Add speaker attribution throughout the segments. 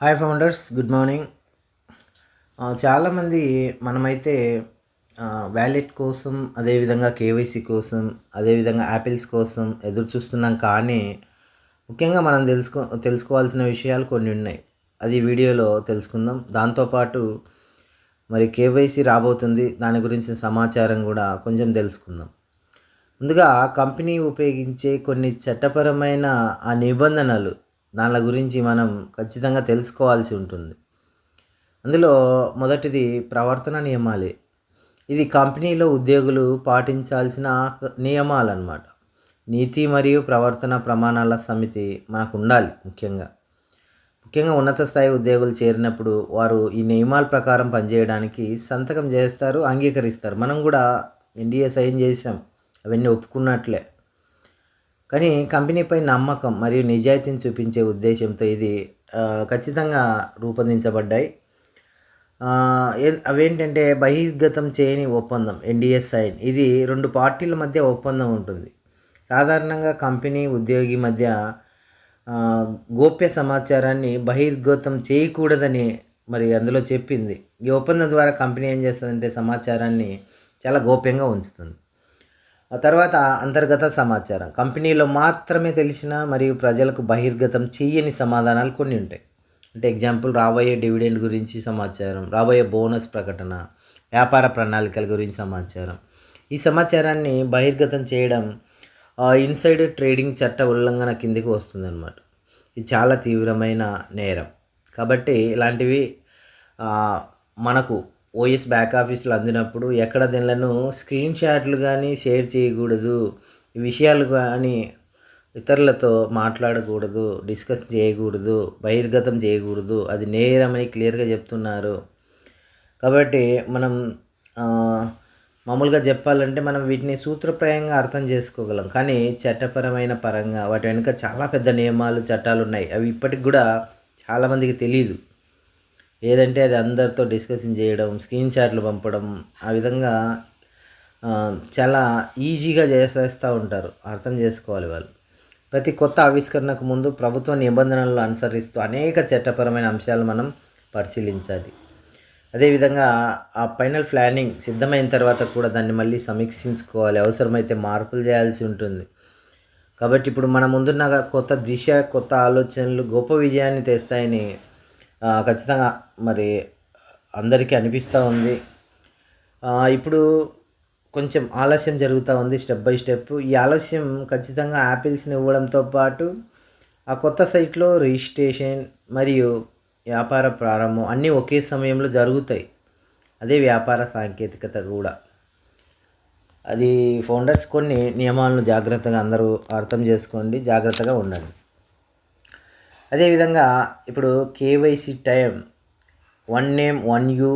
Speaker 1: Hi founders good morning చాలామంది మనమైతే wallet కోసం అదేవిధంగా కేవైసీ కోసం అదేవిధంగా యాపిల్స్ కోసం ఎదురు చూస్తున్నాం కానీ ముఖ్యంగా మనం తెలుసుకో తెలుసుకోవాల్సిన విషయాలు కొన్ని ఉన్నాయి. అది వీడియోలో తెలుసుకుందాం. దాంతోపాటు మరి కేవైసీ రాబోతుంది. దాని గురించిన సమాచారం కూడా కొంచెం తెలుసుకుందాం. ముందుగా కంపెనీ ఉపయోగించే కొన్ని చట్టపరమైన ఆ నిబంధనలు దాని గురించి మనం ఖచ్చితంగా తెలుసుకోవాల్సి ఉంటుంది. అందులో మొదటిది ప్రవర్తన నియమాలే. ఇది కంపెనీలో ఉద్యోగులు పాటించాల్సిన నియమాలు అన్నమాట నీతి మరియు ప్రవర్తన ప్రమాణాల సమితి మనకు ఉండాలి ముఖ్యంగా. ముఖ్యంగా ఉన్నత స్థాయి ఉద్యోగులు చేరినప్పుడు వారు ఈ నియమాల ప్రకారం పనిచేయడానికి సంతకం చేస్తారు అంగీకరిస్తారు. మనం కూడా ఎన్డీఏ సైన్ చేసాం అవన్నీ ఒప్పుకున్నట్లే. కానీ కంపెనీపై నమ్మకం మరియు నిజాయితీని చూపించే ఉద్దేశంతో ఇది ఖచ్చితంగా రూపొందించబడ్డాయి. అవేంటంటే బహిర్గతం చేయని ఒప్పందం ఎన్డిఎస్ సైన్. ఇది రెండు పార్టీల మధ్య ఒప్పందం ఉంటుంది. సాధారణంగా కంపెనీ ఉద్యోగి మధ్య గోప్య సమాచారాన్ని బహిర్గతం చేయకూడదని మరి అందులో చెప్పింది. ఈ ఒప్పందం ద్వారా కంపెనీ ఏం చేస్తుందంటే సమాచారాన్ని చాలా గోప్యంగా ఉంచుతుంది. తర్వాత అంతర్గత సమాచారం. కంపెనీలో మాత్రమే తెలిసిన మరియు ప్రజలకు బహిర్గతం చేయని సమాధానాలు కొన్ని ఉంటాయి. అంటే ఎగ్జాంపుల్ రాబోయే డివిడెండ్ గురించి సమాచారం రాబోయే బోనస్ ప్రకటన వ్యాపార ప్రణాళికల గురించి సమాచారం. ఈ సమాచారాన్ని బహిర్గతం చేయడం ఇన్సైడ్ ట్రేడింగ్ చట్ట ఉల్లంఘన కిందికి వస్తుందన్నమాట. ఇది చాలా తీవ్రమైన నేరం. కాబట్టి ఇలాంటివి మనకు ఓఎస్ బ్యాక్ ఆఫీస్లో అందినప్పుడు ఎక్కడ దీనిలను స్క్రీన్ షాట్లు కానీ షేర్ చేయకూడదు ఈ విషయాలు కానీ ఇతరులతో మాట్లాడకూడదు డిస్కస్ చేయకూడదు బహిర్గతం చేయకూడదు. అది నేరమని క్లియర్గా చెప్తున్నారు. కాబట్టి మనం మామూలుగా చెప్పాలంటే మనం వీటిని సూత్రప్రాయంగా అర్థం చేసుకోగలం. కానీ చట్టపరమైన పరంగా వాటి వెనుక చాలా పెద్ద నియమాలు చట్టాలు ఉన్నాయి. అవి ఇప్పటికి కూడా చాలామందికి తెలియదు ఏదంటే అది అందరితో డిస్కషన్ చేయడం స్క్రీన్ షాట్లు పంపడం ఆ విధంగా చాలా ఈజీగా చేసేస్తూ ఉంటారు. అర్థం చేసుకోవాలి వాళ్ళు. ప్రతి కొత్త ఆవిష్కరణకు ముందు ప్రభుత్వ నిబంధనలను అనుసరిస్తూ అనేక చట్టపరమైన అంశాలు మనం పరిశీలించాలి. అదేవిధంగా ఆ ఫైనల్ ప్లానింగ్ సిద్ధమైన తర్వాత కూడా దాన్ని మళ్ళీ సమీక్షించుకోవాలి. అవసరమైతే మార్పులు చేయాల్సి ఉంటుంది. కాబట్టి ఇప్పుడు మన ముందున్న కొత్త దిశ కొత్త ఆలోచనలు గొప్ప విజయాన్ని తెస్తాయని ఖచ్చితంగా మరి అందరికీ అనిపిస్తూ ఉంది. ఇప్పుడు కొంచెం ఆలస్యం జరుగుతూ ఉంది స్టెప్ బై స్టెప్. ఈ ఆలస్యం ఖచ్చితంగా యాపిల్స్ని ఇవ్వడంతో పాటు ఆ కొత్త సైట్లో రిజిస్ట్రేషన్ మరియు వ్యాపార ప్రారంభం అన్నీ ఒకే సమయంలో జరుగుతాయి. అదే వ్యాపార సాంకేతికత కూడా. అది ఫౌండర్స్ కొన్ని నియమాలను జాగ్రత్తగా అందరూ అర్థం చేసుకోండి. జాగ్రత్తగా ఉండండి. అదేవిధంగా ఇప్పుడు KYC time one name one you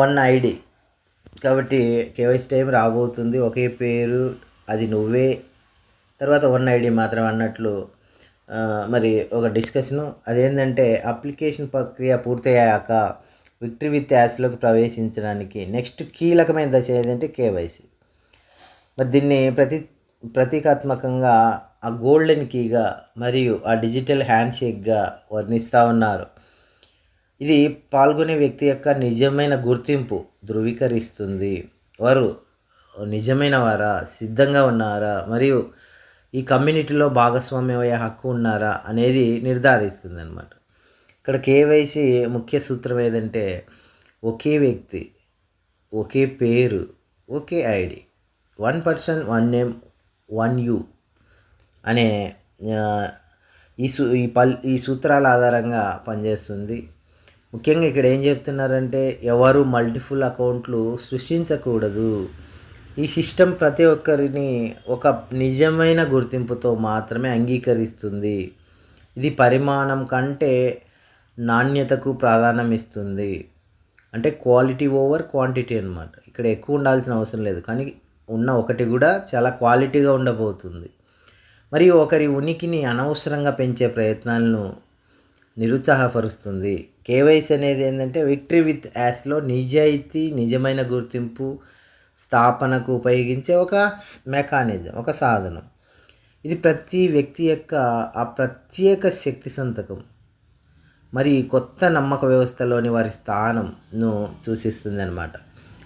Speaker 1: one ID. కాబట్టి కేవైసీ టైం రాబోతుంది. ఒకే పేరు అది నువ్వే. తర్వాత వన్ ఐడి మాత్రం అన్నట్లు మరి ఒక డిస్కషను. అదేంటంటే అప్లికేషన్ ప్రక్రియ పూర్తయ్యాక విక్టరీ విత్ యాస్లోకి ప్రవేశించడానికి నెక్స్ట్ కీలకమైన దశ ఏదంటే కేవైసీ. మరి దీన్ని ప్రతి ప్రతీకాత్మకంగా ఆ గోల్డెన్ కీగా మరియు ఆ డిజిటల్ హ్యాండ్ షేక్గా వర్ణిస్తూ ఉన్నారు. ఇది పాల్గొనే వ్యక్తి యొక్క నిజమైన గుర్తింపు ధృవీకరిస్తుంది. వారు నిజమైన వారా సిద్ధంగా ఉన్నారా మరియు ఈ కమ్యూనిటీలో భాగస్వామ్యమయ్యే హక్కు ఉన్నారా అనేది నిర్ధారిస్తుంది అనమాట ఇక్కడ కేవైసీ ముఖ్య సూత్రం ఏదంటే ఒకే వ్యక్తి ఒకే పేరు ఒకే ID one person one name one you. అనే ఈ సూ ఈ పల్ ఈ సూత్రాల ఆధారంగా పనిచేస్తుంది. ముఖ్యంగా ఇక్కడ ఏం చెప్తున్నారంటే ఎవరు మల్టిపుల్ అకౌంట్లు సృష్టించకూడదు. ఈ సిస్టమ్ ప్రతి ఒక్కరిని ఒక నిజమైన గుర్తింపుతో మాత్రమే అంగీకరిస్తుంది. ఇది పరిమాణం కంటే నాణ్యతకు ప్రాధాన్యం ఇస్తుంది. అంటే క్వాలిటీ ఓవర్ క్వాంటిటీ అన్నమాట. ఇక్కడ ఎక్కువ ఉండాల్సిన అవసరం లేదు. కానీ ఉన్న ఒకటి కూడా చాలా క్వాలిటీగా ఉండబోతుంది. మరియు ఒకరి ఉనికిని అనవసరంగా పెంచే ప్రయత్నాలను నిరుత్సాహపరుస్తుంది. కేవైసీ అనేది ఏంటంటే విక్టరీ విత్ యాస్లో నిజాయితీ నిజమైన గుర్తింపు స్థాపనకు ఉపయోగించే ఒక మెకానిజం ఒక సాధనం. ఇది ప్రతి వ్యక్తి యొక్క ఆ ప్రత్యేక శక్తి సంతకం. మరి కొత్త నమ్మక వ్యవస్థలోని వారి స్థానంను సూచిస్తుంది అనమాట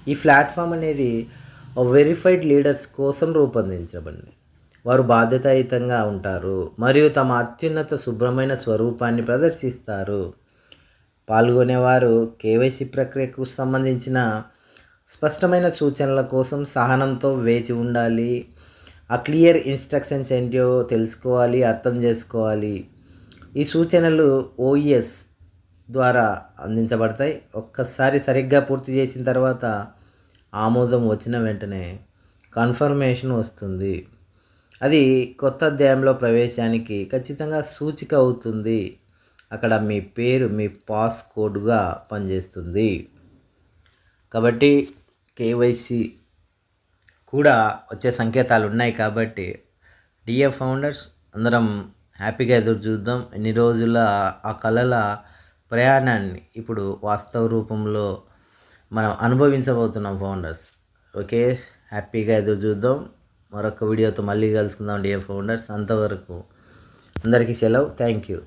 Speaker 1: ఈ ప్లాట్ఫామ్ అనేది వెరిఫైడ్ లీడర్స్ కోసం రూపొందించబడింది. వారు బాధ్యతాయుతంగా ఉంటారు. మరియు తమ అత్యున్నత శుభ్రమైన స్వరూపాన్ని ప్రదర్శిస్తారు. పాల్గొనేవారు కేవైసీ ప్రక్రియకు సంబంధించిన స్పష్టమైన సూచనల కోసం సహనంతో వేచి ఉండాలి. ఆ క్లియర్ ఇన్స్ట్రక్షన్స్ ఏంటో తెలుసుకోవాలి అర్థం చేసుకోవాలి. ఈ సూచనలు ఓఈఎస్ ద్వారా అందించబడతాయి. ఒక్కసారి సరిగ్గా పూర్తి చేసిన తర్వాత ఆమోదం వచ్చిన వెంటనే కన్ఫర్మేషన్ వస్తుంది. అది కొత్త అధ్యాయంలో ప్రవేశానికి ఖచ్చితంగా సూచిక అవుతుంది. అక్కడ మీ పేరు మీ పాస్ కోడ్గా పనిచేస్తుంది. కాబట్టి కేవైసీ కూడా వచ్చే సంకేతాలు ఉన్నాయి కాబట్టి డిఎఫ్ ఫౌండర్స్ అందరం హ్యాపీగా ఎదురు చూద్దాం. ఎన్ని రోజుల ఆ కళల ప్రయాణాన్ని ఇప్పుడు వాస్తవ రూపంలో మనం అనుభవించబోతున్నాం ఫౌండర్స్. ఓకే హ్యాపీగా ఎదురు చూద్దాం. మరొక వీడియోతో మళ్ళీ కలుసుకుందాం డియర్ ఫౌండర్స్ అంతవరకు అందరికీ సెలవు. Thank you